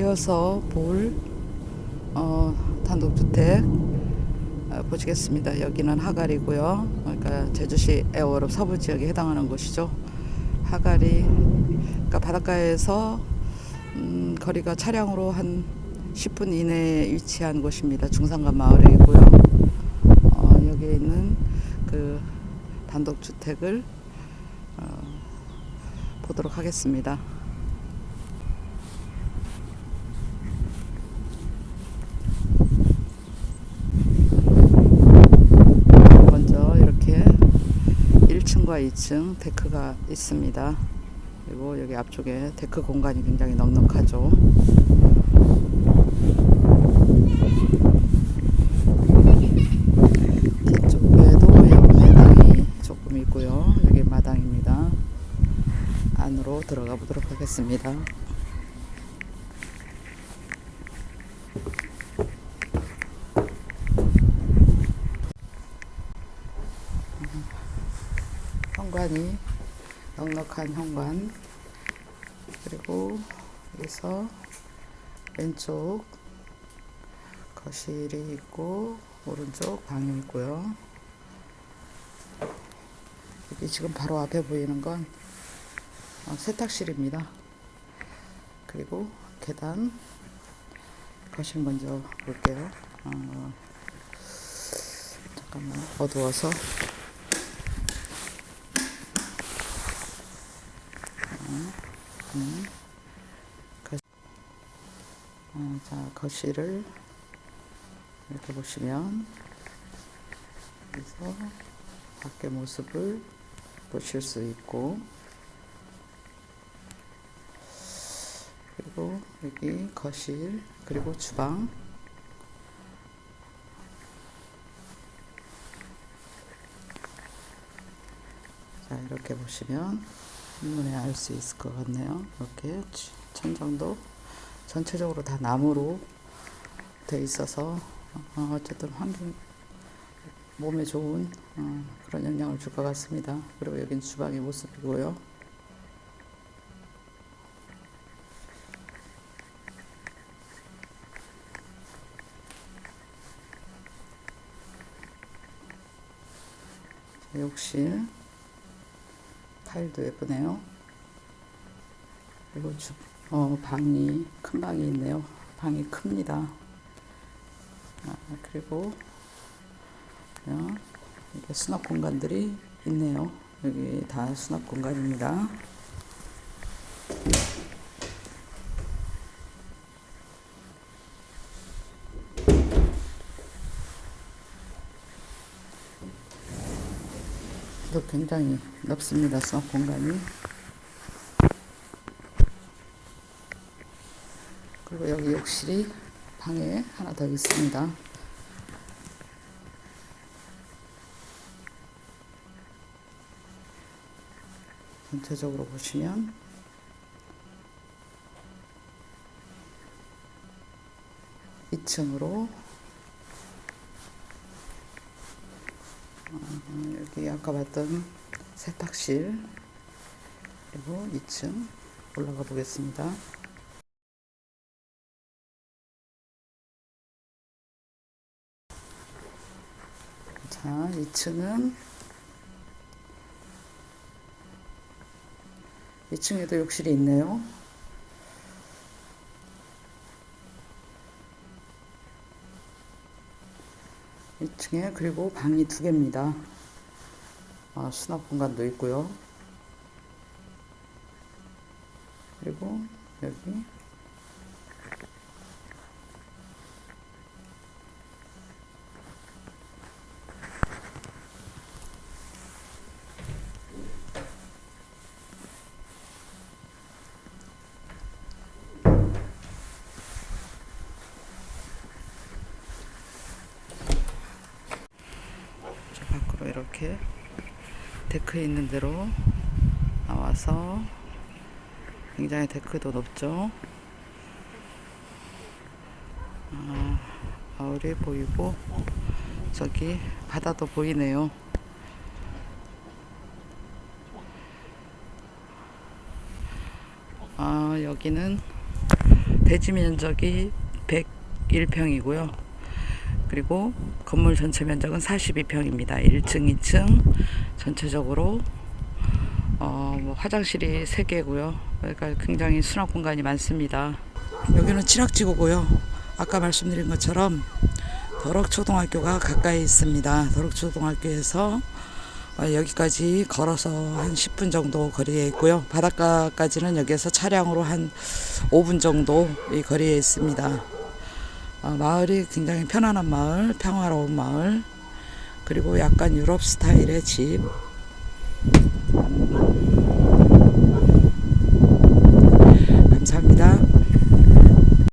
이어서 볼 어, 단독주택 어, 보시겠습니다. 여기는 하갈이고요. 그러니까 제주시 애월읍 서부 지역에 해당하는 곳이죠. 하갈이 그러니까 바닷가에서 음, 거리가 차량으로 한 10분 이내에 위치한 곳입니다. 중산간 마을에 있고요. 어, 여기에 있는 그 단독주택을 어, 보도록 하겠습니다. 먼저 이렇게 1층과 2층 데크가 있습니다. 그리고 여기 앞쪽에 데크 공간이 굉장히 넉넉하죠. 뒤쪽에도 매당이 조금 있고요. 여기 마당입니다. 안으로 들어가 보도록 하겠습니다. 현관이 넉넉한 현관. 그리고 여기서 왼쪽 거실이 있고 오른쪽 방이 있고요. 여기 지금 바로 앞에 보이는 건 어, 세탁실입니다. 그리고 계단 거실 먼저 볼게요. 어, 잠깐만 어두워서 음, 거, 어, 자 거실을 이렇게 보시면 그래서 밖의 모습을 보실 수 있고 그리고 여기 거실 그리고 주방. 자 이렇게 보시면 한눈에 알 수 있을 것 같네요. 이렇게 치- 천장도 전체적으로 다 나무로 돼 있어서 어, 어쨌든 환경 몸에 좋은 어, 그런 영향을 줄 것 같습니다. 그리고 여긴 주방의 모습이고요. 자, 욕실 타일도 예쁘네요. 그리고 주, 어, 방이 큰 방이 있네요. 방이 큽니다. 아, 그리고 어, 이렇게 수납 공간들이 있네요. 여기 다 수납 공간입니다. 또 굉장히 넓습니다. 수납 공간이. 그리고 여기 욕실이 방에 하나 더 있습니다. 전체적으로 보시면 이층으로 여기 아까 봤던 세탁실 그리고 2층 올라가 보겠습니다. 자, 2층은 2층에도 욕실이 있네요. 이층에 그리고 방이 두 개입니다. 아, 수납 공간도 있고요. 그리고 여기 저 밖으로 이렇게 데크에 있는 대로 나와서 굉장히 데크도 높죠. 아, 마을이 보이고 저기 바다도 보이네요. 아, 여기는 대지 면적이 101평이고요. 그리고 건물 전체 면적은 42평입니다. 1층, 2층 전체적으로 어, 뭐 화장실이 3개고요. 그러니까 굉장히 수납 공간이 많습니다. 여기는 칠학지구고요. 아까 말씀드린 것처럼 더럭초등학교가 가까이 있습니다. 더럭초등학교에서 어, 여기까지 걸어서 한 10분 정도 거리에 있고요. 바닷가까지는 여기에서 차량으로 한 5분 정도 이 거리에 있습니다. 어, 마을이 굉장히 편안한 마을, 평화로운 마을, 그리고 약간 유럽 스타일의 집,